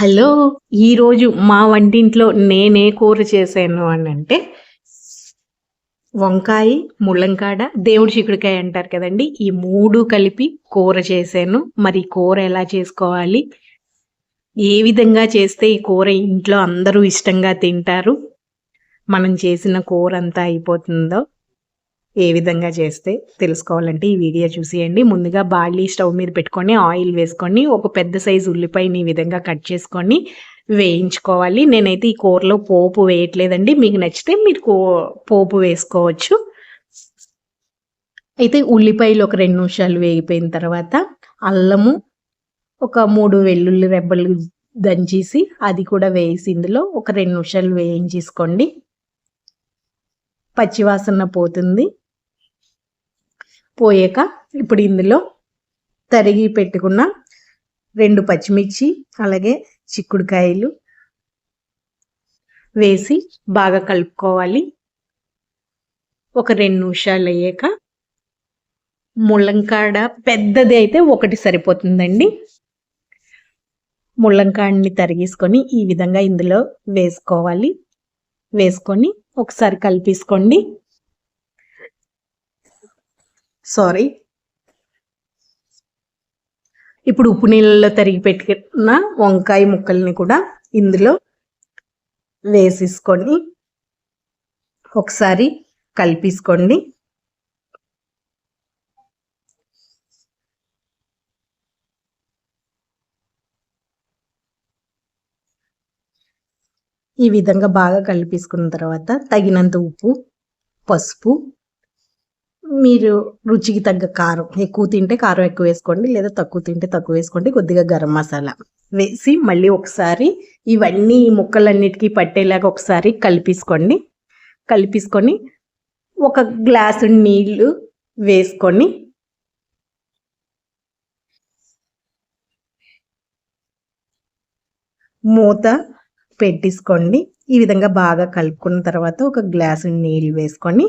Hello ఈరోజు మా వంటింట్లో నేనే కూర చేశాను అని అంటే వంకాయ ముళ్ళంకాడ దేవుడి చిక్కుడుకాయ అంటారు కదండి. ఈ మూడు కలిపి కూర చేశాను. మరి కూర ఎలా చేసుకోవాలి? ఏ విధంగా చేస్తే ఈ కూర ఇంట్లో అందరూ ఇష్టంగా తింటారు? మనం చేసిన కూర అంతా అయిపోతుందో ఏ విధంగా చేస్తే తెలుసుకోవాలంటే ఈ వీడియో చూసేయండి. ముందుగా బార్లీ స్టవ్ మీద పెట్టుకొని ఆయిల్ వేసుకొని ఒక పెద్ద సైజు ఉల్లిపాయని ఈ విధంగా కట్ చేసుకొని వేయించుకోవాలి. నేనైతే ఈ కూరలో పోపు వేయట్లేదండి. మీకు నచ్చితే మీరు పోపు వేసుకోవచ్చు. అయితే ఉల్లిపాయలు ఒక రెండు నిమిషాలు వేగిపోయిన తర్వాత అల్లము ఒక మూడు వెల్లుల్లి రెబ్బలు దంచేసి అది కూడా వేసి ఇందులో ఒక రెండు నిమిషాలు వేయించేసుకోండి. పచ్చివాసన పోతుంది. పోయాక ఇప్పుడు ఇందులో తరిగి పెట్టుకున్న రెండు పచ్చిమిర్చి అలాగే చిక్కుడుకాయలు వేసి బాగా కలుపుకోవాలి. ఒక రెండు నిమిషాలు అయ్యాక ముళ్ళంకాడ పెద్దది అయితే ఒకటి సరిపోతుందండి. ముళ్ళంకాడిని తరిగేసుకొని ఈ విధంగా ఇందులో వేసుకోవాలి. వేసుకొని ఒకసారి కలిపేసుకోండి. సారీ ఇప్పుడు ఉప్పు నీళ్ళలో తరిగి పెట్టుకున్న వంకాయ ముక్కల్ని కూడా ఇందులో వేసేసుకొని ఒకసారి కలిపేసుకోండి. ఈ విధంగా బాగా కలిపేసుకున్న తర్వాత తగినంత ఉప్పు పసుపు మీరు రుచికి తగ్గ కారం. ఎక్కువ తింటే కారం ఎక్కువ వేసుకోండి లేదా తక్కువ తింటే తక్కువ వేసుకోండి. కొద్దిగా గరం మసాలా వేసి మళ్ళీ ఒకసారి ఇవన్నీ ముక్కలన్నిటికీ పట్టేలాగా ఒకసారి కలిపేసుకోండి. కలిపేసుకొని ఒక గ్లాసు నీళ్ళు వేసుకొని మూత పెట్టేసుకోండి. ఈ విధంగా బాగా కలుపుకున్న తర్వాత ఒక గ్లాసు నీళ్ళు వేసుకొని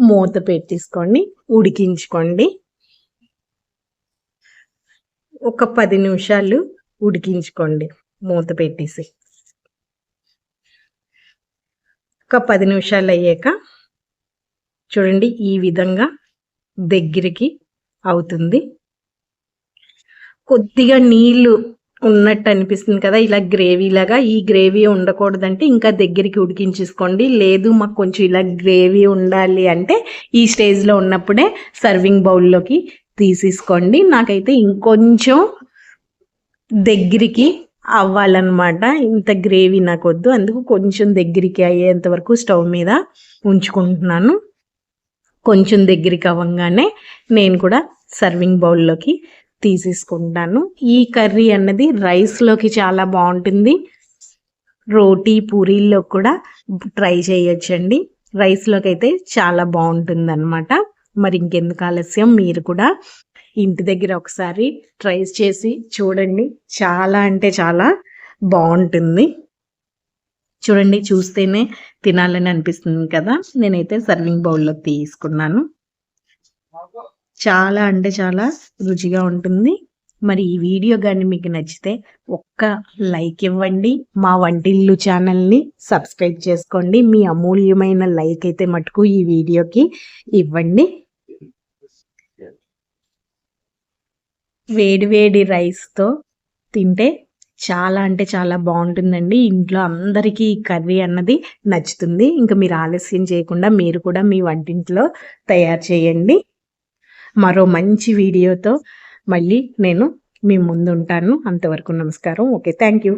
మూత పెట్టేసుకోండి. ఉడికించుకోండి. ఒక పది నిమిషాలు ఉడికించుకోండి. మూత పెట్టేసి. ఒక పది నిమిషాలు అయ్యాక చూడండి ఈ విధంగా దగ్గరికి అవుతుంది. కొద్దిగా నీళ్ళు ఉన్నట్టు అనిపిస్తుంది కదా ఇలా గ్రేవీ లాగా. ఈ గ్రేవీ ఉండకూడదంటే ఇంకా దగ్గరికి ఉడికించేసుకోండి. లేదు మాకు కొంచెం ఇలా గ్రేవీ ఉండాలి అంటే ఈ స్టేజ్లో ఉన్నప్పుడే సర్వింగ్ బౌల్లోకి తీసేసుకోండి. నాకైతే ఇంకొంచెం దగ్గరికి అవ్వాలన్నమాట. ఇంత గ్రేవీ నాకు వద్దు అందుకు కొంచెం దగ్గరికి అయ్యేంత వరకు స్టవ్ మీద ఉంచుకుంటున్నాను. కొంచెం దగ్గరికి అవ్వగానే నేను కూడా సర్వింగ్ బౌల్లోకి తీసేసుకుంటాను. ఈ కర్రీ అన్నది రైస్లోకి చాలా బాగుంటుంది. రోటీ పూరీల్లో కూడా ట్రై చేయొచ్చండి. రైస్లోకి అయితే చాలా బాగుంటుంది అనమాట మరి ఇంకెందుకు ఆలస్యం? మీరు కూడా ఇంటి దగ్గర ఒకసారి ట్రై చేసి చూడండి. చాలా అంటే చాలా బాగుంటుంది. చూడండి చూస్తేనే తినాలని అనిపిస్తుంది కదా. నేనైతే సర్వింగ్ బౌల్లో తీసుకున్నాను. చాలా అంటే చాలా రుచిగా ఉంటుంది. మరి ఈ వీడియో కానీ మీకు నచ్చితే ఒక్క లైక్ ఇవ్వండి. మా వంటిల్లు ఛానల్ని సబ్స్క్రైబ్ చేసుకోండి. మీ అమూల్యమైన లైక్ అయితే మటుకు ఈ వీడియోకి ఇవ్వండి. వేడివేడి రైస్తో తింటే చాలా అంటే చాలా బాగుంటుందండి. ఇంట్లో అందరికీ ఈ కర్రీ అన్నది నచ్చుతుంది. ఇంకా మీరు ఆలస్యం చేయకుండా మీరు కూడా మీ వంటింట్లో తయారు చేయండి. మరో మంచి వీడియోతో మళ్ళీ నేను మీ ముందు ఉంటాను అంతవరకు నమస్కారం. Okay thank you.